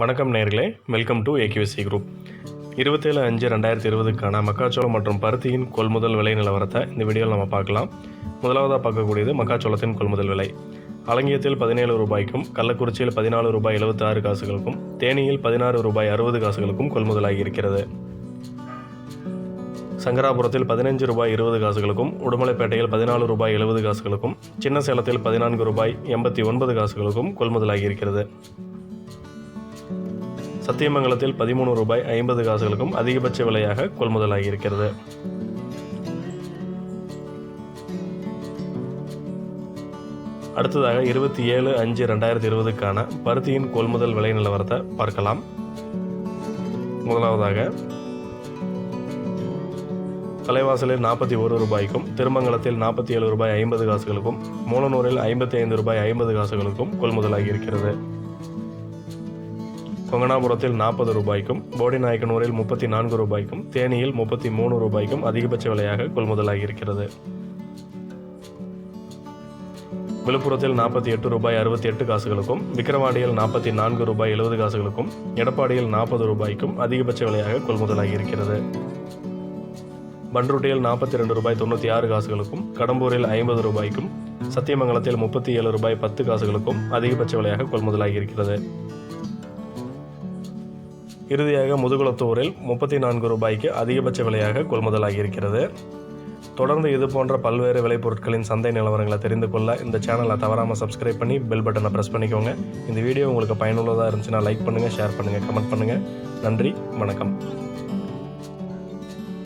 வணக்கம் நேர்களே. Welcome to ஏகிவிசி group இருபத்தேழு அஞ்சு ரெண்டாயிரத்தி இருபதுக்கான மக்காச்சோளம் மற்றும் பருத்தியின் கொள்முதல் விலை நிலவரத்தை இந்த வீடியோவில் நம்ம பார்க்கலாம். முதலாவதாக பார்க்கக்கூடியது மக்காச்சோளத்தின் கொள்முதல் விலை. அலங்கியத்தில் பதினேழு ரூபாய்க்கும் கள்ளக்குறிச்சியில் பதினாலு ரூபாய் எழுபத்தாறு காசுகளுக்கும் தேனியில் பதினாறு ரூபாய் அறுபது காசுகளுக்கும் கொள்முதலாகி இருக்கிறது. சங்கராபுரத்தில் பதினஞ்சு ரூபாய் இருபது காசுகளுக்கும் உடுமலைப்பேட்டையில் பதினாலு ரூபாய் எழுபது காசுகளுக்கும் சின்ன சேலத்தில் பதினான்கு ரூபாய் எண்பத்தி ஒன்பது காசுகளுக்கும் கொள்முதலாகி இருக்கிறது. சத்தியமங்கலத்தில் பதிமூணு ரூபாய் ஐம்பது காசுகளுக்கும் அதிகபட்ச விலையாக கொள்முதலாகியிருக்கிறது. அடுத்ததாக இருபத்தி ஏழு அஞ்சு ரெண்டாயிரத்தி இருபதுக்கான பருத்தியின் கொள்முதல் விலை நிலவரத்தை பார்க்கலாம். முதலாவதாக தலைவாசலில் நாற்பத்தி ஒரு ரூபாய்க்கும் திருமங்கலத்தில் நாற்பத்தி ஏழு ரூபாய் ஐம்பது காசுகளுக்கும் மூலனூரில் ஐம்பத்தி ஐந்து ரூபாய் ஐம்பது காசுகளுக்கும் கொள்முதலாகி இருக்கிறது கொங்கனாபுரத்தில் நாற்பது ரூபாய்க்கும் போடிநாயக்கனூரில் முப்பத்தி நான்கு ரூபாய்க்கும் தேனியில் முப்பத்தி மூணு ரூபாய்க்கும் அதிகபட்ச விலையாக கொள்முதலாகியிருக்கிறது. விழுப்புரத்தில் நாற்பத்தி எட்டு ரூபாய் அறுபத்தி எட்டு காசுகளுக்கும் விக்கிரவாடியில் நாற்பத்தி நான்கு ரூபாய் எழுபது காசுகளுக்கும் எடப்பாடியில் நாற்பது ரூபாய்க்கும் அதிகபட்ச விலையாக கொள்முதலாகியிருக்கிறது. பன்ருட்டியில் நாற்பத்தி ரெண்டு ரூபாய் தொண்ணூற்றி ஆறு காசுகளுக்கும் கடம்பூரில் ஐம்பது ரூபாய்க்கும் சத்தியமங்கலத்தில் முப்பத்தி ஏழு ரூபாய் பத்து காசுகளுக்கும் அதிகபட்ச விலையாக கொள்முதலாகியிருக்கிறது. இறுதியாக முதுகுளத்தூரில் முப்பத்தி நான்கு ரூபாய்க்கு அதிகபட்ச விலையாக கொள்முதலாகி இருக்கிறது தொடர்ந்து இது போன்ற பல்வேறு விளைபொருட்களின் சந்தை நிலவரங்களை தெரிந்து கொள்ள இந்த சேனலை தவறாமல் சப்ஸ்கிரைப் பண்ணி பெல் பட்டனை ப்ரெஸ் பண்ணிக்கோங்க. இந்த வீடியோ உங்களுக்கு பயனுள்ளதாக இருந்துச்சுன்னா லைக் பண்ணுங்கள் ஷேர் பண்ணுங்கள் கமெண்ட் பண்ணுங்கள் நன்றி வணக்கம்.